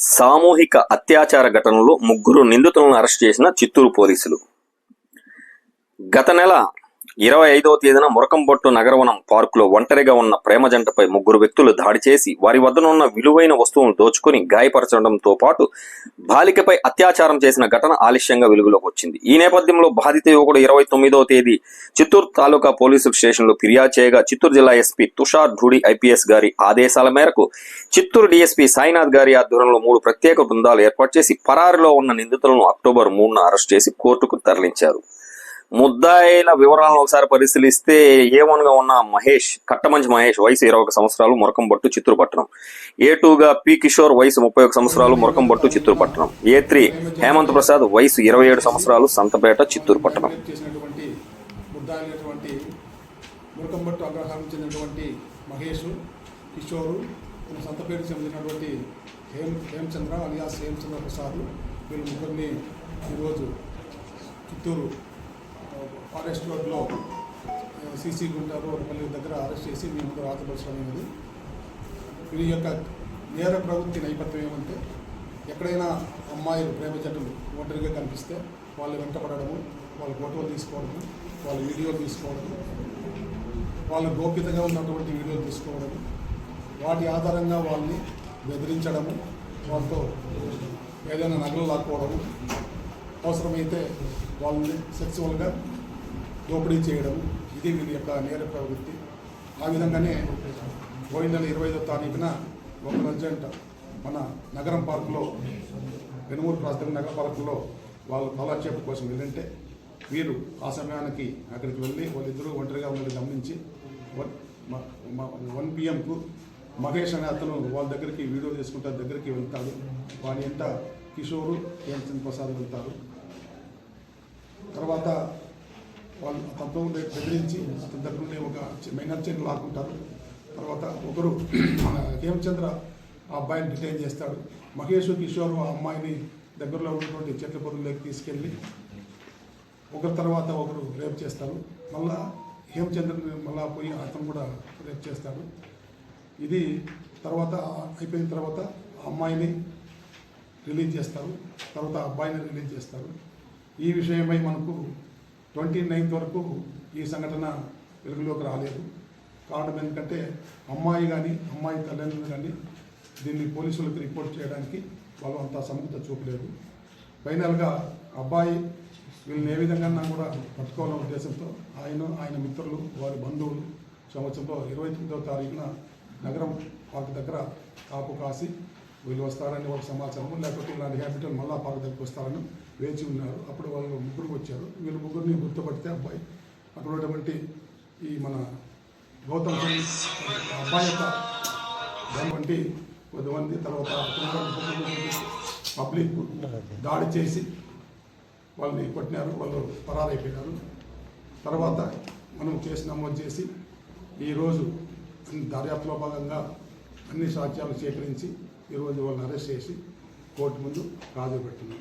సామూహిక అత్యాచార ఘటనలో ముగ్గురు నిందితులను అరెస్ట్ చేసిన చిత్తూరు పోలీసులు. గత నెల ఇరవై ఐదవ తేదీన మురకంబొట్టు నగరవనం పార్కులో ఒంటరిగా ఉన్న ప్రేమ జంటపై ముగ్గురు వ్యక్తులు దాడి చేసి వారి వద్దనున్న విలువైన వస్తువులను దోచుకుని గాయపరచడంతో పాటు బాలికపై అత్యాచారం చేసిన ఘటన ఆలస్యంగా వెలుగులోకి వచ్చింది. ఈ నేపథ్యంలో బాధిత యువకుడు ఇరవై తొమ్మిదవ తేదీ చిత్తూరు తాలూకా పోలీసు స్టేషన్లో ఫిర్యాదు చేయగా చిత్తూరు జిల్లా ఎస్పీ తుషార్ ఢూడి ఐపీఎస్ గారి ఆదేశాల మేరకు చిత్తూరు డీఎస్పీ సాయినాథ్ గారి ఆధ్వర్యంలో మూడు ప్రత్యేక బృందాలు ఏర్పాటు చేసి పరారిలో ఉన్న నిందితులను అక్టోబర్ మూడున అరెస్ట్ చేసి కోర్టుకు తరలించారు. ముద్దాయిల వివరాలను ఒకసారి పరిశీలిస్తే ఏ గా ఉన్న మహేష్ కట్టమంచి మహేష్ వయసు ఇరవై ఒక సంవత్సరాలు మురకంబట్టు చిత్తూరు పట్టణం. ఏ టూగా పి కిషోర్ వయసు ముప్పై ఒక సంవత్సరాలు మురకంబట్టు చిత్తూరు చిత్రపట్టణం ఏ త్రీ హేమంత్ ప్రసాద్ వయసు ఇరవై ఏడు సంవత్సరాలు సంతపేట చిత్తూరు పట్టణం. మురకంబట్టు అగ్రహారం చెందినటువంటి మహేష్ కిషోరు సంతపేట చెందినటువంటి హేమ్ హేమచంద్ర అలియాస్ హేమచంద్ర ప్రసాద్ వీళ్ళు ముగ్గురిని ఈరోజు చిత్తూరు ఫారెస్ట్ రోడ్లో సీసీ గుంట రోడ్పల్లి దగ్గర అరెస్ట్ చేసి మీ ముందు రాజపరచడం అనేది వీరి యొక్క నేర ప్రవృత్తి నేపథ్యం ఏమంటే ఎక్కడైనా అమ్మాయిలు ప్రేమ జంటలు ఒంటరిగా కనిపిస్తే వాళ్ళు వెంటపడము వాళ్ళ ఫోటోలు తీసుకోవడము వాళ్ళ వీడియోలు తీసుకోవడము వాళ్ళ గోప్యతగా ఉన్నటువంటి వీడియోలు తీసుకోవడము వాటి ఆధారంగా వాళ్ళని బెదిరించడము వాళ్ళతో ఏదైనా నగలు లాక్కోవడము అవసరమైతే వాళ్ళని సెక్సువల్గా దోపిడీ చేయడం ఇది వీరి యొక్క నేర ప్రవృత్తి. ఆ విధంగానే పోయిన నెల ఇరవై ఐదో తారీఖున ఒక అర్జెంట్ మన నగరం పార్కులో వెనుమూరు ప్రాంతం నగర పార్కులో వాళ్ళు కాలక్షేపం కోసం వెళ్ళింటే వీరు ఆ సమయానికి అక్కడికి వెళ్ళి వాళ్ళిద్దరూ ఒంటరిగా ఉన్నది గమనించి వన్ వన్ పిఎంకు మహేష్ అనే అతను వాళ్ళ దగ్గరికి వీడియో తీసుకుంటా దగ్గరికి వెళ్తాడు. వాని ఎంత కిషోరు హేమచంద్ర ప్రసాద్ వెళ్తారు తర్వాత వాళ్ళు తత్వం ఉండే బెదిరించి అతని దగ్గర ఉండే ఒక చి- మైనర్ చైన్ లాక్కుంటారు. తర్వాత ఒకరు మన హేమచంద్ర ఆ అబ్బాయిని డిటైన్ చేస్తాడు. మహేష్ కిషోర్ ఆ అమ్మాయిని దగ్గరలో ఉన్నటువంటి చెట్ల పొరుగులోకి తీసుకెళ్ళి ఒకరి తర్వాత ఒకరు రేప్ చేస్తారు. మళ్ళా హేమచంద్రుని మళ్ళా పోయి అతను కూడా రేప్ చేస్తాడు. ఇది తర్వాత అయిపోయిన తర్వాత ఆ అమ్మాయిని రిలీజ్ చేస్తారు తర్వాత అబ్బాయిని రిలీజ్ చేస్తారు. ఈ విషయమై మనకు ట్వంటీ నైన్త్ వరకు ఈ సంఘటన వెలుగులోకి రాలేదు. కారణం ఎందుకంటే అమ్మాయి కానీ అమ్మాయి తల్లిదండ్రులు కానీ దీన్ని పోలీసులకు రిపోర్ట్ చేయడానికి వాళ్ళు అంత సముఖత చూపలేదు. ఫైనల్గా అబ్బాయి వీళ్ళని ఏ విధంగా కూడా పట్టుకోవాలనే ఉద్దేశంతో ఆయన ఆయన మిత్రులు వారి బంధువులు సంవత్సరంలో ఇరవై తొమ్మిదవ తారీఖున నగరం పార్క్ దగ్గర కాపు కాసి వీళ్ళు వస్తారని వాళ్ళ సమాచారం. లేకపోతే ఇలాంటి హ్యాబిటల్ మళ్ళా పాక దగ్గరికి వస్తారని వేచి ఉన్నారు. అప్పుడు వాళ్ళు ముగ్గురు వచ్చారు. వీళ్ళు ముగ్గురిని గుర్తుపడితే అబ్బాయి అక్కడ ఉన్నటువంటి ఈ మన గౌతమ్ అబ్బాయి యొక్క దానివంటి కొద్దిమంది తర్వాత పబ్లిక్ దాడి చేసి వాళ్ళని కొట్టినారు. వాళ్ళు పరారైపోయినారు. తర్వాత మనం కేసు నమోదు చేసి ఈరోజు దర్యాప్తులో భాగంగా అన్ని సాక్ష్యాలు సేకరించి ఈరోజు వాళ్ళని అరెస్ట్ చేసి కోర్టు ముందు హాజరు పెట్టున్నాం